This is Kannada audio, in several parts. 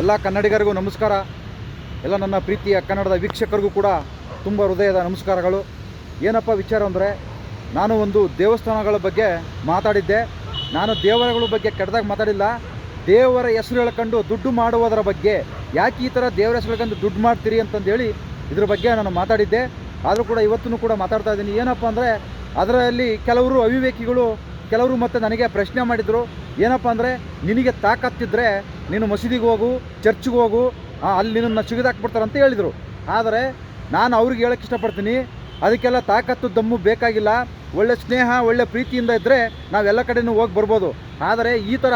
ಎಲ್ಲ ಕನ್ನಡಿಗರಿಗೂ ನಮಸ್ಕಾರ. ಎಲ್ಲ ನನ್ನ ಪ್ರೀತಿಯ ಕನ್ನಡದ ವೀಕ್ಷಕರಿಗೂ ಕೂಡ ತುಂಬ ಹೃದಯದ ನಮಸ್ಕಾರಗಳು. ಏನಪ್ಪ ವಿಚಾರ ಅಂದರೆ, ನಾನು ಒಂದು ದೇವಸ್ಥಾನಗಳ ಬಗ್ಗೆ ಮಾತಾಡಿದ್ದೆ. ನಾನು ದೇವರಗಳ ಬಗ್ಗೆ ಕೆಟ್ಟದಾಗ ಮಾತಾಡಿಲ್ಲ. ದೇವರ ಹೆಸರು ಹೇಳ್ಕೊಂಡು ದುಡ್ಡು ಮಾಡುವುದರ ಬಗ್ಗೆ, ಯಾಕೆ ಈ ಥರ ದೇವರ ಹೆಸರು ಹೇಳ್ಕೊಂಡು ದುಡ್ಡು ಮಾಡ್ತೀರಿ ಅಂತಂದೇಳಿ ಇದ್ರ ಬಗ್ಗೆ ನಾನು ಮಾತಾಡಿದ್ದೆ. ಆದರೂ ಕೂಡ ಇವತ್ತೂ ಕೂಡ ಮಾತಾಡ್ತಾ ಇದ್ದೀನಿ. ಏನಪ್ಪ ಅಂದರೆ, ಅದರಲ್ಲಿ ಕೆಲವರು ಅವಿವೇಕಿಗಳು, ಕೆಲವರು ಮತ್ತೆ ನನಗೆ ಪ್ರಶ್ನೆ ಮಾಡಿದರು. ಏನಪ್ಪ ಅಂದರೆ ನಿನಗೆ ತಾಕತ್ತಿದ್ರೆ ನೀನು ಮಸೀದಿಗೆ ಹೋಗು, ಚರ್ಚ್ಗೆ ಹೋಗು ಅಲ್ಲಿ ನಿನ್ನನ್ನು ಸಿಗಿದಾಕ್ಬಿಡ್ತಾರೆ ಅಂತ ಹೇಳಿದರು. ಆದರೆ ನಾನು ಅವ್ರಿಗೆ ಹೇಳಕ್ಕೆ ಇಷ್ಟಪಡ್ತೀನಿ, ಅದಕ್ಕೆಲ್ಲ ತಾಕತ್ತು, ದಮ್ಮು ಬೇಕಾಗಿಲ್ಲ. ಒಳ್ಳೆ ಸ್ನೇಹ, ಒಳ್ಳೆ ಪ್ರೀತಿಯಿಂದ ಇದ್ದರೆ ನಾವೆಲ್ಲ ಕಡೆನೂ ಹೋಗಿ ಬರ್ಬೋದು. ಆದರೆ ಈ ಥರ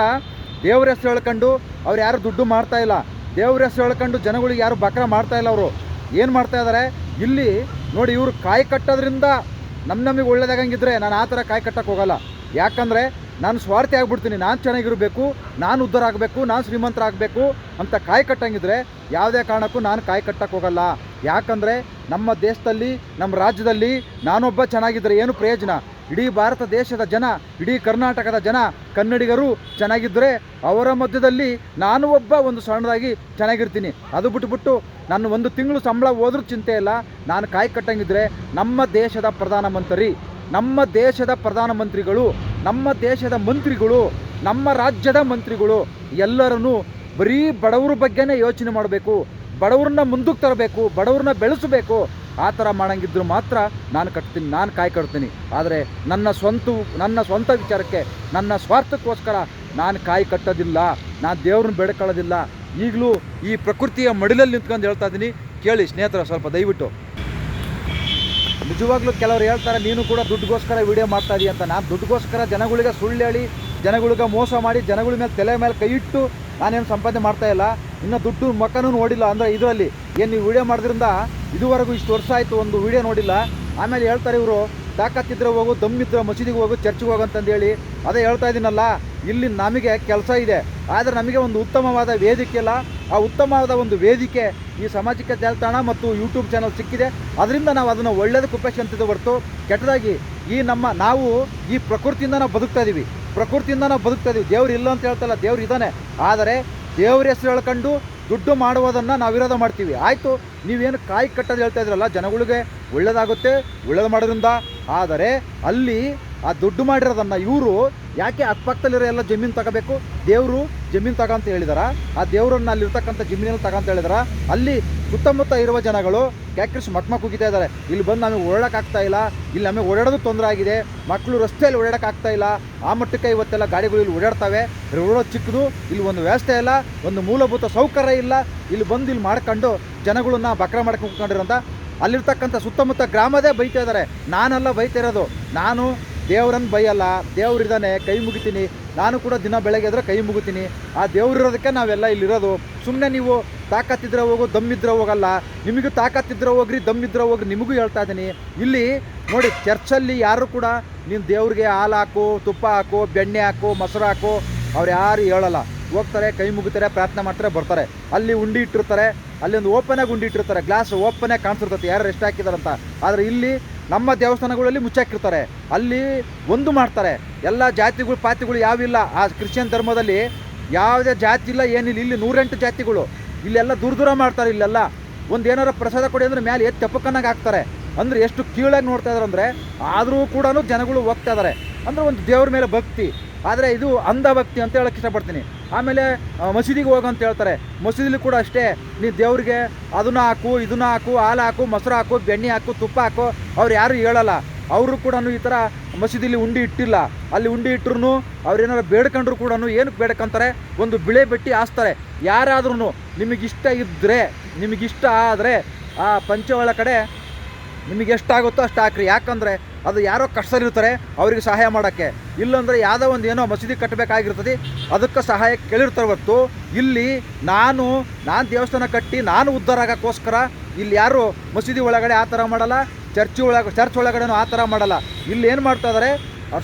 ದೇವ್ರ ಹೆಸರು ಹೇಳ್ಕೊಂಡು ಅವ್ರು ಯಾರು ದುಡ್ಡು ಮಾಡ್ತಾ ಇಲ್ಲ. ದೇವ್ರ ಹೆಸರು ಹೇಳ್ಕೊಂಡು ಜನಗಳಿಗೆ ಯಾರು ಬಕ್ರ ಮಾಡ್ತಾ ಇಲ್ಲ ಅವರು. ಏನು ಮಾಡ್ತಾ ಇದ್ದಾರೆ ಇಲ್ಲಿ ನೋಡಿ ಇವರು ಕಾಯಿ ಕಟ್ಟೋದ್ರಿಂದ ನಮ್ಮ ನಮಗೆ ಒಳ್ಳೇದಾಗಂಗಿದ್ರೆ ನಾನು ಆ ಥರ ಕಾಯಿ ಕಟ್ಟಕ್ಕೆ ಹೋಗಲ್ಲ. ಯಾಕಂದರೆ ನಾನು ಸ್ವಾರ್ಥಿ ಆಗಿಬಿಡ್ತೀನಿ, ನಾನು ಚೆನ್ನಾಗಿರಬೇಕು, ನಾನು ಉದ್ಧಾರ ಆಗಬೇಕು, ನಾನು ಶ್ರೀಮಂತರ ಆಗಬೇಕು ಅಂತ ಕಾಯಿ ಕಟ್ಟಂಗಿದ್ರೆ ಯಾವುದೇ ಕಾರಣಕ್ಕೂ ನಾನು ಕಾಯಿ ಕಟ್ಟಕ್ಕೆ ಹೋಗಲ್ಲ. ಯಾಕಂದರೆ ನಮ್ಮ ದೇಶದಲ್ಲಿ, ನಮ್ಮ ರಾಜ್ಯದಲ್ಲಿ ನಾನೊಬ್ಬ ಚೆನ್ನಾಗಿದ್ದರೆ ಏನು ಪ್ರಯೋಜನ? ಇಡೀ ಭಾರತ ದೇಶದ ಜನ, ಇಡೀ ಕರ್ನಾಟಕದ ಜನ, ಕನ್ನಡಿಗರು ಚೆನ್ನಾಗಿದ್ದರೆ ಅವರ ಮಧ್ಯದಲ್ಲಿ ನಾನು ಒಬ್ಬ ಒಂದು ಸಣ್ಣದಾಗಿ ಚೆನ್ನಾಗಿರ್ತೀನಿ. ಅದು ಬಿಟ್ಬಿಟ್ಟು ನಾನು ಒಂದು ತಿಂಗಳು ಸಂಬಳ ಹೋದ್ರೂ ಚಿಂತೆ ಇಲ್ಲ. ನಾನು ಕಾಯಿ ಕಟ್ಟಂಗಿದ್ರೆ ನಮ್ಮ ದೇಶದ ಪ್ರಧಾನಮಂತ್ರಿ, ನಮ್ಮ ದೇಶದ ಪ್ರಧಾನಮಂತ್ರಿಗಳು ನಮ್ಮ ದೇಶದ ಮಂತ್ರಿಗಳು, ನಮ್ಮ ರಾಜ್ಯದ ಮಂತ್ರಿಗಳು ಎಲ್ಲರನ್ನೂ ಬರೀ ಬಡವರ ಬಗ್ಗೆನೇ ಯೋಚನೆ ಮಾಡಬೇಕು, ಬಡವ್ರನ್ನ ಮುಂದಕ್ಕೆ ತರಬೇಕು, ಬಡವ್ರನ್ನ ಬೆಳೆಸಬೇಕು. ಆ ಥರ ಮಾಡಂಗಿದ್ರು ಮಾತ್ರ ನಾನು ಕಟ್ತೀನಿ, ನಾನು ಕಾಯಿ ಕಟ್ತೀನಿ. ಆದರೆ ನನ್ನ ಸ್ವಂತ ನನ್ನ ಸ್ವಂತ ವಿಚಾರಕ್ಕೆ, ನನ್ನ ಸ್ವಾರ್ಥಕ್ಕೋಸ್ಕರ ನಾನು ಕಾಯಿ ಕಟ್ಟೋದಿಲ್ಲ, ನಾನು ದೇವ್ರನ್ನ ಬೇಡ್ಕೊಳ್ಳೋದಿಲ್ಲ. ಈಗಲೂ ಈ ಪ್ರಕೃತಿಯ ಮಡಿಲಲ್ಲಿ ನಿಂತ್ಕೊಂಡು ಹೇಳ್ತಾ ಇದ್ದೀನಿ. ಕೇಳಿ ಸ್ನೇಹಿತರ, ಸ್ವಲ್ಪ ದಯವಿಟ್ಟು. ನಿಜವಾಗ್ಲೂ ಕೆಲವರು ಹೇಳ್ತಾರೆ, ನೀನು ಕೂಡ ದುಡ್ಡುಗೋಸ್ಕರ ವಿಡಿಯೋ ಮಾಡ್ತಾ ಇದೀಯ ಅಂತ. ನಾನು ದುಡ್ಡುಗೋಸ್ಕರ ಜನಗಳಿಗೆ ಸುಳ್ಳು ಹೇಳಿ, ಜನಗಳಿಗೆ ಮೋಸ ಮಾಡಿ, ಜನಗಳ ಮೇಲೆ ತಲೆ ಮೇಲೆ ಕೈ ಇಟ್ಟು ನಾನೇನು ಸಂಪಾದನೆ ಮಾಡ್ತಾ ಇಲ್ಲ. ಇನ್ನು ದುಡ್ಡು ಮಕ್ಕನೂ ನೋಡಿಲ್ಲ. ಅಂದರೆ ಇದರಲ್ಲಿ ಏನು ನೀವು ವಿಡಿಯೋ ಮಾಡಿದ್ರಿಂದ ಇದುವರೆಗೂ ಇಷ್ಟು ವರ್ಷ ಆಯಿತು ಒಂದು ವಿಡಿಯೋ ನೋಡಿಲ್ಲ. ಆಮೇಲೆ ಹೇಳ್ತಾರೆ ಇವರು, ತಾಕತ್ತಿದ್ರೆ ಹೋಗು, ದಮ್ಮಿದ್ರೆ ಮಸೀದಿಗೆ ಹೋಗು, ಚರ್ಚ್ಗೆ ಹೋಗು ಅಂತಂದೇಳಿ ಅದೇ ಹೇಳ್ತಾ ಇದ್ದೀನಲ್ಲ ಇಲ್ಲಿ ನಮಗೆ ಕೆಲಸ ಇದೆ. ಆದರೆ ನಮಗೆ ಒಂದು ಉತ್ತಮವಾದ ವೇದಿಕೆ ಇಲ್ಲ. ಆ ಉತ್ತಮವಾದ ಒಂದು ವೇದಿಕೆ ಈ ಸಾಮಾಜಿಕ ಜಾಲತಾಣ ಮತ್ತು ಯೂಟ್ಯೂಬ್ ಚಾನಲ್ ಸಿಕ್ಕಿದೆ. ಅದರಿಂದ ನಾವು ಅದನ್ನು ಒಳ್ಳೇದಕ್ಕೆ ಅಂತ ಹೊರತು ಕೆಟ್ಟದಾಗಿ ಈ ನಮ್ಮ ನಾವು ಈ ಪ್ರಕೃತಿಯಿಂದ ನಾವು ಬದುಕ್ತಾ ಇದ್ದೀವಿ ಪ್ರಕೃತಿಯಿಂದ ನಾವು ಬದುಕ್ತಾ ಇದೀವಿ. ದೇವ್ರು ಇಲ್ಲ ಅಂತ ಹೇಳ್ತಲ್ಲ, ದೇವ್ರು ಇದ್ದಾನೆ ಆದರೆ ದೇವ್ರ ಹೆಸರು ಹೇಳ್ಕೊಂಡು ದುಡ್ಡು ಮಾಡುವುದನ್ನು ನಾವು ವಿರೋಧ ಮಾಡ್ತೀವಿ. ಆಯಿತು, ನೀವೇನು ಕಾಯಿ ಕಟ್ಟೋದು ಹೇಳ್ತಾ ಇದ್ರಲ್ಲ, ಜನಗಳಿಗೆ ಒಳ್ಳೆಯದಾಗುತ್ತೆ ಒಳ್ಳೇದು ಮಾಡೋದ್ರಿಂದ. ಆದರೆ ಅಲ್ಲಿ ಆ ದುಡ್ಡು ಮಾಡಿರೋದನ್ನು ಇವರು ಯಾಕೆ ಅಕ್ಕಪಕ್ಕದಲ್ಲಿರೋ ಎಲ್ಲ ಜಮೀನು ತಗೋಬೇಕು? ದೇವರು ಜಮೀನು ತಗ ಅಂತ ಹೇಳಿದಾರ. ಆ ದೇವರನ್ನ ಅಲ್ಲಿರ್ತಕ್ಕಂಥ ಜಮೀನಲ್ಲಿ ತಗ ಅಂತ ಹೇಳಿದಾರ. ಅಲ್ಲಿ ಸುತ್ತಮುತ್ತ ಇರುವ ಜನಗಳು ಕ್ಯಾಕ್ರಿಸ್ ಮಕ್ಮ ಕುಗಿತಾ ಇದ್ದಾರೆ. ಇಲ್ಲಿ ಬಂದು ನಮಗೆ ಓಡಾಡೋಕ್ಕಾಗ್ತಾ ಇಲ್ಲ. ಇಲ್ಲಿ ನಮಗೆ ಓಡಾಡೋದು ತೊಂದರೆ ಆಗಿದೆ. ಮಕ್ಕಳು ರಸ್ತೆಯಲ್ಲಿ ಓಡಾಡೋಕ್ಕಾಗ್ತಾ ಇಲ್ಲ. ಆ ಮಟ್ಟಕ್ಕೆ ಇವತ್ತೆಲ್ಲ ಗಾಡಿಗಳು ಇಲ್ಲಿ ಓಡಾಡ್ತವೆ. ರೋಡ್ ಚಿಕ್ಕದು. ಇಲ್ಲಿ ಒಂದು ವ್ಯವಸ್ಥೆ ಇಲ್ಲ. ಒಂದು ಮೂಲಭೂತ ಸೌಕರ್ಯ ಇಲ್ಲ. ಇಲ್ಲಿ ಬಂದು ಇಲ್ಲಿ ಮಾಡ್ಕೊಂಡು ಜನಗಳನ್ನ ಬಕ್ರ ಮಾಡ್ಕೊಂಡು ಕುತ್ಕೊಂಡಿರೋಂಥ ಅಲ್ಲಿರ್ತಕ್ಕಂಥ ಸುತ್ತಮುತ್ತ ಗ್ರಾಮದೇ ಬೈತಾ ಇದ್ದಾರೆ. ನಾನೆಲ್ಲ ಬೈತಾ ಇರೋದು. ನಾನು ದೇವ್ರನ್ನ ಬೈಯಲ್ಲ ದೇವ್ರಿದ್ದಾನೆ ಕೈ ಮುಗಿತೀನಿ, ನಾನು ಕೂಡ ದಿನ ಬೆಳಗ್ಗೆ ಎದ್ರೆ ಕೈ ಮುಗಿತೀನಿ. ಆ ದೇವ್ರಿರೋದಕ್ಕೆ ನಾವೆಲ್ಲ ಇಲ್ಲಿರೋದು. ಸುಮ್ಮನೆ ನೀವು ತಾಕತ್ತಿದ್ರೆ ಹೋಗು, ದಮ್ಮಿದ್ರೆ ಹೋಗಲ್ಲ. ನಿಮಗೂ ತಾಕತ್ತಿದ್ರೆ ಹೋಗ್ರಿ, ದಮ್ಮಿದ್ರೆ ಹೋಗ್ರಿ, ನಿಮಗೂ ಹೇಳ್ತಾ ಇದ್ದೀನಿ. ಇಲ್ಲಿ ನೋಡಿ, ಚರ್ಚಲ್ಲಿ ಯಾರು ಕೂಡ ನೀನು ದೇವ್ರಿಗೆ ಹಾಲು ಹಾಕು, ತುಪ್ಪ ಹಾಕು, ಬೆಣ್ಣೆ ಹಾಕು, ಮೊಸರು ಹಾಕು, ಅವ್ರು ಯಾರು ಹೇಳಲ್ಲ. ಹೋಗ್ತಾರೆ, ಕೈ ಮುಗಿತಾರೆ, ಪ್ರಾರ್ಥನೆ ಮಾಡ್ತಾರೆ, ಬರ್ತಾರೆ. ಅಲ್ಲಿ ಉಂಡಿ ಇಟ್ಟಿರ್ತಾರೆ, ಅಲ್ಲಿ ಒಂದು ಓಪನಾಗಿ ಉಂಡಿ ಇಟ್ಟಿರ್ತಾರೆ, ಗ್ಲಾಸ್ ಓಪನಾಗಿ ಕಾಣಿಸಿರ್ತೈತೆ ಯಾರು ರೆಸ್ಟ್ ಹಾಕಿದಾರಂತ. ಆದರೆ ಇಲ್ಲಿ ನಮ್ಮ ದೇವಸ್ಥಾನಗಳಲ್ಲಿ ಮುಚ್ಚಾಕಿರ್ತಾರೆ. ಅಲ್ಲಿ ಒಂದು ಮಾಡ್ತಾರೆ. ಎಲ್ಲ ಜಾತಿಗಳು, ಪಾತಿಗಳು ಯಾವಿಲ್ಲ. ಆ ಕ್ರಿಶ್ಚಿಯನ್ ಧರ್ಮದಲ್ಲಿ ಯಾವುದೇ ಜಾತಿ ಇಲ್ಲ, ಏನಿಲ್ಲ. ಇಲ್ಲಿ ನೂರೆಂಟು ಜಾತಿಗಳು. ಇಲ್ಲೆಲ್ಲ ದೂರ ದೂರ ಮಾಡ್ತಾರೆ ಇಲ್ಲೆಲ್ಲ. ಒಂದು ಏನಾರ ಪ್ರಸಾದ ಕೊಡಿ ಅಂದರೆ ಮೇಲೆ ಎತ್ತು ತೆಪ್ಪಕ್ಕನ್ನಾಗಿ ಹಾಕ್ತಾರೆ. ಅಂದರೆ ಎಷ್ಟು ಕೀಳಾಗಿ ನೋಡ್ತಾ ಇದ್ದಾರೆ ಅಂದರೆ ಆದರೂ ಕೂಡ ಜನಗಳು ಹೋಗ್ತಾ ಇದ್ದಾರೆ ಅಂದರೆ ಒಂದು ದೇವ್ರ ಮೇಲೆ ಭಕ್ತಿ. ಆದರೆ ಇದು ಅಂಧ ಭಕ್ತಿ ಅಂತ ಹೇಳಕ್ಕೆ ಇಷ್ಟಪಡ್ತೀನಿ. ಆಮೇಲೆ ಮಸೀದಿಗೆ ಹೋಗು ಅಂತ ಹೇಳ್ತಾರೆ. ಮಸೀದಿಲಿ ಕೂಡ ಅಷ್ಟೇ. ನೀ ದೇವ್ರಿಗೆ ಅದನ್ನ ಹಾಕು, ಇದನ್ನ ಹಾಕು, ಹಾಲು ಹಾಕು, ಮೊಸರು ಹಾಕು, ಬೆಣ್ಣೆ ಹಾಕು, ತುಪ್ಪ ಹಾಕು, ಅವ್ರು ಯಾರು ಹೇಳಲ್ಲ. ಅವರು ಕೂಡ ಈ ಥರ ಮಸೀದಿಲಿ ಉಂಡಿ ಇಟ್ಟಿಲ್ಲ. ಅಲ್ಲಿ ಉಂಡಿ ಇಟ್ಟರು ಅವ್ರು ಏನಾರು ಬೇಡ್ಕೊಂಡ್ರು ಕೂಡ ಏನಕ್ಕೆ ಬೇಡ್ಕೊಂತಾರೆ? ಒಂದು ಬಿಳೆ ಬೆಟ್ಟಿ ಹಾಸ್ತಾರೆ. ಯಾರಾದ್ರೂ ನಿಮಗಿಷ್ಟ ಇದ್ದರೆ ನಿಮಗಿಷ್ಟ ಆದರೆ, ಆ ಪಂಚವಳ ಕಡೆ ನಿಮಗೆ ಎಷ್ಟಾಗುತ್ತೋ ಅಷ್ಟು ಹಾಕ್ರಿ. ಯಾಕಂದರೆ ಅದು ಯಾರೋ ಕಷ್ಟದಲ್ಲಿರ್ತಾರೆ ಅವರಿಗೆ ಸಹಾಯ ಮಾಡೋಕ್ಕೆ. ಇಲ್ಲಂದರೆ ಯಾವುದೋ ಒಂದು ಏನೋ ಮಸೀದಿ ಕಟ್ಟಬೇಕಾಗಿರ್ತದೆ, ಅದಕ್ಕೆ ಸಹಾಯ ಕೇಳಿರ್ತಾರೆ ಹೊತ್ತು ಇಲ್ಲಿ ನಾನು ನಾನು ದೇವಸ್ಥಾನ ಕಟ್ಟಿ, ನಾನು ಉದ್ಧಾರ ಆಗೋಕ್ಕೋಸ್ಕರ ಇಲ್ಲಿ ಯಾರು ಮಸೀದಿ ಒಳಗಡೆ ಆ ಥರ ಮಾಡಲ್ಲ, ಚರ್ಚ್ ಒಳಗೆ, ಚರ್ಚ್ ಒಳಗಡೆನೂ ಆ ಥರ ಮಾಡಲ್ಲ. ಇಲ್ಲಿ ಏನು ಮಾಡ್ತಾ ಇದ್ದಾರೆ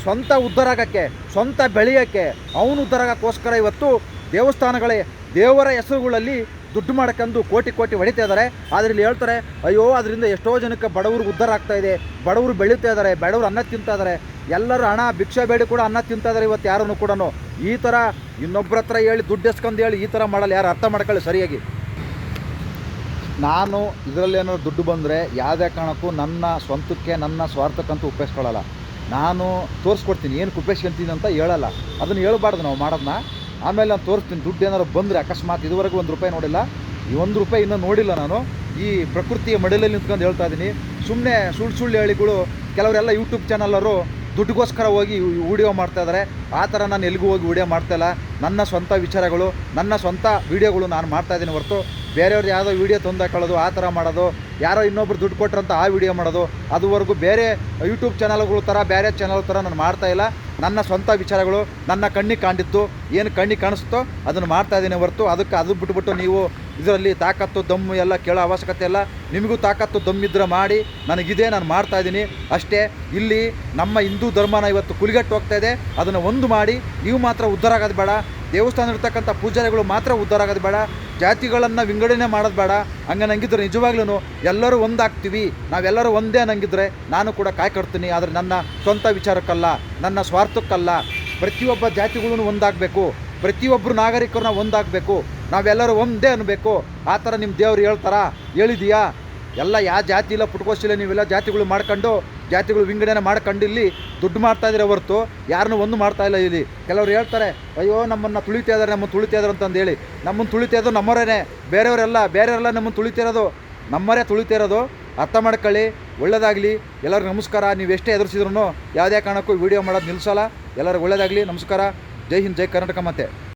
ಸ್ವಂತ ಉದ್ಧಾರ ಆಗೋಕ್ಕೆ, ಸ್ವಂತ ಬೆಳೆಯೋಕ್ಕೆ, ಅವನು ಉದ್ಧಾರ ಆಗೋಕ್ಕೋಸ್ಕರ ಇವತ್ತು ದೇವಸ್ಥಾನಗಳೇ ದೇವರ ಹೆಸರುಗಳಲ್ಲಿ ದುಡ್ಡು ಮಾಡ್ಕೊಂಡು ಕೋಟಿ ಕೋಟಿ ಹೊಡಿತಾ ಇದ್ದಾರೆ. ಆದರೆ ಇಲ್ಲಿ ಹೇಳ್ತಾರೆ, ಅಯ್ಯೋ ಅದರಿಂದ ಎಷ್ಟೋ ಜನಕ್ಕೆ ಬಡವರು ಉದ್ಧಾರ ಆಗ್ತಾ ಇದೆ. ಬಡವರು ಬೆಳೀತಾ ಇದ್ದಾರೆ, ಬಡವರು ಅನ್ನ ತಿಂತಾ ಇದ್ದಾರೆ. ಎಲ್ಲರೂ ಹಣ, ಭಿಕ್ಷೆ ಬೇಡಿ ಕೂಡ ಅನ್ನ ತಿಂತಾ ಇದ್ದಾರೆ ಇವತ್ತು ಯಾರನ್ನು ಕೂಡ ಈ ಥರ ಇನ್ನೊಬ್ಬರ ಹತ್ರ ಹೇಳಿ ದುಡ್ಡು ಎಸ್ಕೊಂಡು ಹೇಳಿ ಈ ಥರ ಮಾಡಲ್ಲ. ಯಾರು ಅರ್ಥ ಮಾಡ್ಕೊಳ್ಳಿ ಸರಿಯಾಗಿ. ನಾನು ಇದರಲ್ಲಿ ಏನಾದ್ರು ದುಡ್ಡು ಬಂದರೆ ಯಾವುದೇ ಕಾರಣಕ್ಕೂ ನನ್ನ ಸ್ವಂತಕ್ಕೆ, ನನ್ನ ಸ್ವಾರ್ಥಕ್ಕಂತೂ ಉಪಯೋಗಿಸ್ಕೊಳ್ಳಲ್ಲ ನಾನು ತೋರಿಸ್ಕೊಡ್ತೀನಿ ಏನಕ್ಕೆ ಉಪಯೋಗಿಸ್ಕೊಂತೀನಿ ಅಂತ ಹೇಳಲ್ಲ. ಅದನ್ನು ಹೇಳಬಾರ್ದು ನಾವು ಮಾಡೋದನ್ನ. ಆಮೇಲೆ ನಾನು ತೋರಿಸ್ತೀನಿ, ದುಡ್ಡು ಏನಾದ್ರು ಬಂದರೆ ಅಕಸ್ಮಾತ್ ಇದುವರೆಗೂ ಒಂದು ರೂಪಾಯಿ ನೋಡಿಲ್ಲ. ಈ ಒಂದು ರೂಪಾಯಿ ಇನ್ನೂ ನೋಡಿಲ್ಲ ನಾನು. ಈ ಪ್ರಕೃತಿಯ ಮಡಿಲಲ್ಲಿ ನಿಂತ್ಕೊಂಡು ಹೇಳ್ತಾ ಇದ್ದೀನಿ ಸುಮ್ಮನೆ ಸುಳ್ಳು ಸುಳ್ಳು ಹೇಳಿಗಳು ಕೆಲವರೆಲ್ಲ ಯೂಟ್ಯೂಬ್ ಚಾನಲರು ದುಡ್ಡಿಗೋಸ್ಕರ ಹೋಗಿ ವೀಡಿಯೋ ಮಾಡ್ತಾ ಇದ್ದಾರೆ ಆ ಥರ ನಾನು ಎಲ್ಲಿಗೂ ಹೋಗಿ ವೀಡಿಯೋ ಮಾಡ್ತಾಯಿಲ್ಲ ನನ್ನ ಸ್ವಂತ ವಿಚಾರಗಳು, ನನ್ನ ಸ್ವಂತ ವೀಡಿಯೋಗಳು ನಾನು ಮಾಡ್ತಾ ಇದ್ದೀನಿ ಹೊರತು. ಬೇರೆಯವ್ರು ಯಾವುದೋ ವೀಡಿಯೋ ತಂದು ಹಾಕೊಳ್ಳೋದು, ಆ ಥರ ಮಾಡೋದು, ಯಾರೋ ಇನ್ನೊಬ್ರು ದುಡ್ಡು ಕೊಟ್ರಂತ ಆ ವೀಡಿಯೋ ಮಾಡೋದು, ಅದುವರೆಗೂ ಬೇರೆ ಯೂಟ್ಯೂಬ್ ಚಾನಲ್ಗಳ ಥರ, ಬೇರೆ ಚಾನಲ್ ಥರ ನಾನು ಮಾಡ್ತಾ ಇಲ್ಲ. ನನ್ನ ಸ್ವಂತ ವಿಚಾರಗಳು ನನ್ನ ಕಣ್ಣಿಗೆ ಕಾಣಿತ್ತು ಏನು ಕಣ್ಣಿಗೆ ಕಾಣಿಸ್ತೋ ಅದನ್ನು ಮಾಡ್ತಾ ಇದ್ದೀನಿ ಹೊರತು ಅದಕ್ಕೆ ಅದು ಬಿಟ್ಬಿಟ್ಟು ನೀವು ಇದರಲ್ಲಿ ತಾಕತ್ತು, ದಮ್ಮು ಎಲ್ಲ ಕೇಳೋ ಅವಶ್ಯಕತೆ ಇಲ್ಲ. ನಿಮಗೂ ತಾಕತ್ತು ದಮ್ಮಿದ್ರೆ ಮಾಡಿ, ನನಗಿದೆ, ನಾನು ಮಾಡ್ತಾ ಇದ್ದೀನಿ. ಅಷ್ಟೇ, ಇಲ್ಲಿ ನಮ್ಮ ಹಿಂದೂ ಧರ್ಮನ ಇವತ್ತು ಕುಲಿಗಟ್ಟು ಹೋಗ್ತಾ ಇದೆ. ಅದನ್ನು ಒಂದು ಮಾಡಿ, ನೀವು ಮಾತ್ರ ಉದ್ಧಾರ ಆಗೋದು ಬೇಡ. ದೇವಸ್ಥಾನ ಇರ್ತಕ್ಕಂಥ ಪೂಜಾರಿಗಳು ಮಾತ್ರ ಉದ್ಧಾರ ಆಗೋದು ಬೇಡ. ಜಾತಿಗಳನ್ನು ವಿಂಗಡಣೆ ಮಾಡೋದು ಬೇಡ. ಹಂಗೆ ನಂಗಿದ್ರೆ ನಿಜವಾಗ್ಲೂ ಎಲ್ಲರೂ ಒಂದಾಗ್ತೀವಿ. ನಾವೆಲ್ಲರೂ ಒಂದೇ ನಂಗಿದ್ರೆ ನಾನು ಕೂಡ ಕಾಯ್ಕೊಡ್ತೀನಿ ಆದರೆ ನನ್ನ ಸ್ವಂತ ವಿಚಾರಕ್ಕಲ್ಲ, ನನ್ನ ಸ್ವಾರ್ಥಕ್ಕಲ್ಲ. ಪ್ರತಿಯೊಬ್ಬ ಜಾತಿಗಳೂ ಒಂದಾಗಬೇಕು. ಪ್ರತಿಯೊಬ್ಬರು ನಾಗರಿಕರನ್ನ ಒಂದಾಗಬೇಕು. ನಾವೆಲ್ಲರೂ ಒಂದೇ ಅನ್ನಬೇಕು. ಆ ಥರ ನಿಮ್ಮ ದೇವ್ರು ಹೇಳ್ತಾರಾ? ಹೇಳಿದೀಯಾ? ಎಲ್ಲ ಯಾವ ಜಾತಿ ಇಲ್ಲ ಪುಟ್ಕೋಸಿಲ್ಲ ನೀವೆಲ್ಲ ಜಾತಿಗಳು ಮಾಡ್ಕೊಂಡು, ಜಾತಿಗಳು ವಿಂಗಡಣೆ ಮಾಡ್ಕೊಂಡು ಇಲ್ಲಿ ದುಡ್ಡು ಮಾಡ್ತಾ ಇದ್ರೆ ಹೊರತು, ಯಾರನ್ನೂ ಒಂದು ಮಾಡ್ತಾ ಇಲ್ಲ ಇಲ್ಲಿ. ಕೆಲವರು ಹೇಳ್ತಾರೆ, ಅಯ್ಯೋ, ನಮ್ಮನ್ನು ತುಳಿತಾ ಇದ್ದಾರೆ, ನಮ್ಮನ್ನು ತುಳಿತಾ ಇದ್ದಾರೆ ಅಂತಂದು ಹೇಳಿ ನಮ್ಮನ್ನು ತುಳಿತಾ ಇರೋದು ನಮ್ಮವರೇನೆ, ಬೇರೆಯವರೆಲ್ಲ ಬೇರೆಯವರೆಲ್ಲ ನಮ್ಮನ್ನು ತುಳಿತಾ ಇರೋದು ನಮ್ಮರೇ ತುಳಿತಾ ಇರೋದು. ಅರ್ಥ ಮಾಡ್ಕೊಳ್ಳಿ, ಒಳ್ಳೇದಾಗಲಿ, ಎಲ್ಲರಿಗೂ ನಮಸ್ಕಾರ. ನೀವು ಎಷ್ಟೇ ಎದುರಿಸಿದ್ರು ಯಾವುದೇ ಕಾರಣಕ್ಕೂ ವೀಡಿಯೋ ಮಾಡೋದು ನಿಲ್ಲಿಸಲ್ಲ. ಎಲ್ಲರಿಗೂ ಒಳ್ಳೇದಾಗಲಿ, ನಮಸ್ಕಾರ. ಜೈ ಹಿಂದ್, ಜೈ ಕರ್ನಾಟಕ ಮತ್ತೆ